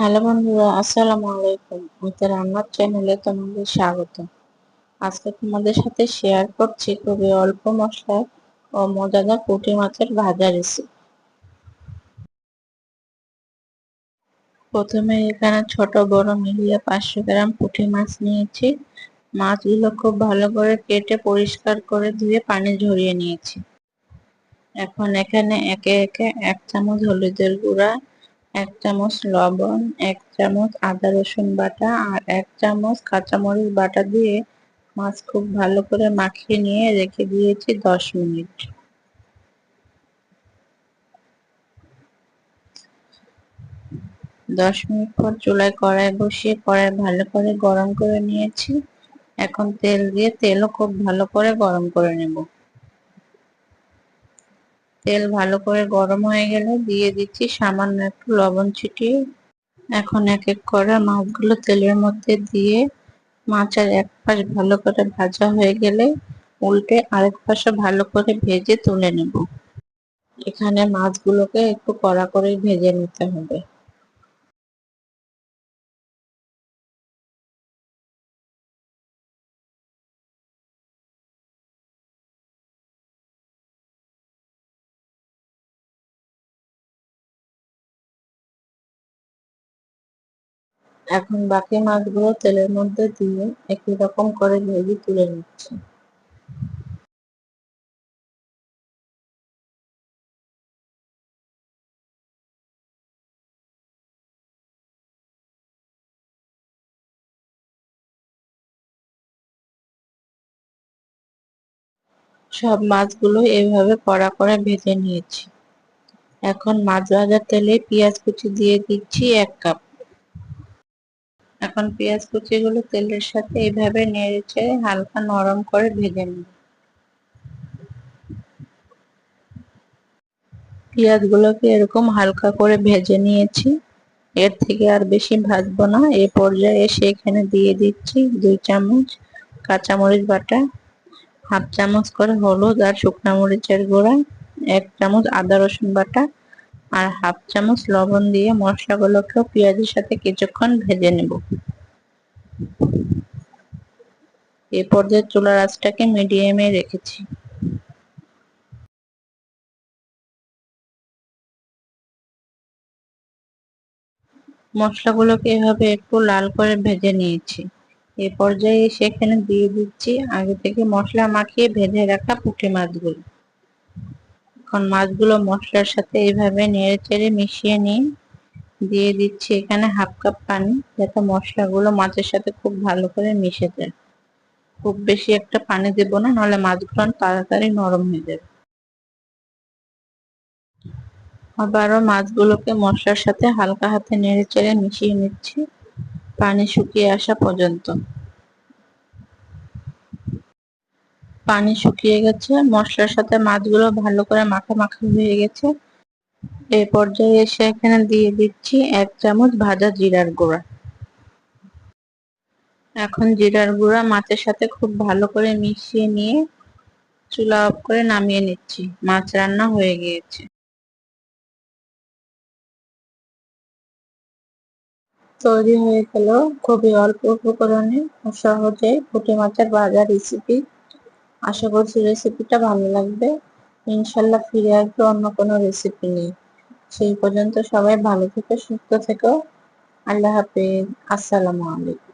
Hello বন্ধুরা, আসসালামু আলাইকুম। ওতে রান্নার চ্যানেলে তোমাদের স্বাগত। আজকে তোমাদের সাথে শেয়ার করছি খুবই অল্প মশলায় ও মজাদার পুঁটি মাছের ভাজা রেসিপি প্রথমে এখানে ছোট, বড় মিলিয়ে পাঁচশো গ্রাম পুঁটি মাছ নিয়েছি। মাছগুলো খুব ভালো করে কেটে পরিষ্কার করে ধুয়ে পানি ঝরিয়ে নিয়েছি। এখন এখানে একে একে এক চামচ হলুদের গুঁড়া এক চামচ লবণ, এক চামচ আদা রসুন বাটা আর এক চামচ কাঁচামরিচ বাটা দিয়ে মাছ খুব ভালো করে মাখিয়ে নিয়ে রেখে দিয়েছি দশ মিনিট। দশ মিনিট পর চুলায় কড়াই বসিয়ে কড়াই ভালো করে গরম করে নিয়েছি। এখন তেল দিয়ে তেলও খুব ভালো করে গরম করে নেব। তেল ভালো করে গরম হয়ে গেলে দিয়ে দিচ্ছি সামান্য একটু লবণ ছিটিয়ে। এখন এক এক করে মাছগুলো তেলের মধ্যে দিয়ে মাছের এক পাশ ভালো করে ভাজা হয়ে গেলে উল্টে আরেক পাশে ভালো করে ভেজে তুলে নেব। এখানে মাছগুলোকে একটু কড়া করে ভেজে নিতে হবে। এখন বাকি মাছগুলো তেলের মধ্যে দিয়ে একই রকম করে ভেজে তুলে নিচ্ছি। সব মাছগুলো এভাবে কড়া করে ভেজে নিয়েছি। এখন মাছ ভাজার তেলে পেঁয়াজ কুচি দিয়ে দিচ্ছি এক কাপ। এখন পেঁয়াজ কুচিগুলো তেলের সাথে এইভাবে নেড়েছে হালকা নরম করে ভেজে নিই পেঁয়াজগুলোকে এরকম হালকা করে ভেজে নিয়েছি। এর থেকে আর বেশি ভাজবো না। এ পর্যায়ে এসে এখানে দিয়ে দিচ্ছি দুই চামচ কাঁচামরিচ বাটা, হাফ চামচ করে হলুদ আর শুকনা মরিচের গুঁড়া, এক চামচ আদা রসুন বাটা আর হাফ চামচ লবণ দিয়ে মশলাগুলোকেও পেঁয়াজের সাথে কিছুক্ষণ ভেজে নেব। এ পর্যায়ে চুলার আঁচটাকে মিডিয়ামে রেখেছি। মশলাগুলোকে এভাবে একটু লাল করে ভেজে নিয়েছি। এ পর্যায়ে সেখানে দিয়ে দিচ্ছি আগে থেকে মশলা মাখিয়ে ভেজে রাখা পুঁটি মাছগুলো। এখন মাছগুলো মশলার সাথে এইভাবে নেড়ে চেড়ে মিশিয়ে নিয়ে দিয়ে দিচ্ছি এখানে হাফ কাপ পানি, যাতে মশলাগুলো মাছের সাথে খুব ভালো করে মিশে যায়। খুব বেশি একটা পানি দেবো না, নাহলে মাছগুলো তাড়াতাড়ি নরম হয়ে যাবে। আবারও মাছগুলোকে মশলার সাথে হালকা হাতে নেড়ে চেড়ে মিশিয়ে নিচ্ছি, পানি শুকিয়ে আসা পর্যন্ত। পানি শুকিয়ে গেছে, মশলার সাথে মাছগুলো ভালো করে মাখা মাখা হয়ে গেছে। এই পর্যায়ে এসে এখানে দিয়ে দিচ্ছি এক চামচ ভাজা জিরার গুঁড়া। এখন জিরার গুঁড়া মাছের সাথে খুব ভালো করে মিশিয়ে নিয়ে চুলা অফ করে নামিয়ে নিচ্ছি। মাছ রান্না হয়ে গিয়েছে। তৈরি হয়ে গেল খুবই অল্প উপকরণে সহজে পুঁটি মাছের ভাজা রেসিপি আশা করছি রেসিপিটা ভালো লাগবে। ইনশাল্লাহ ফিরে আসবে, অন্য কোনো রেসিপি নিয়ে। সেই পর্যন্ত সবাই ভালো থেকো, সুস্থ থেকো। আল্লাহ হাফিজ। আসসালামু আলাইকুম।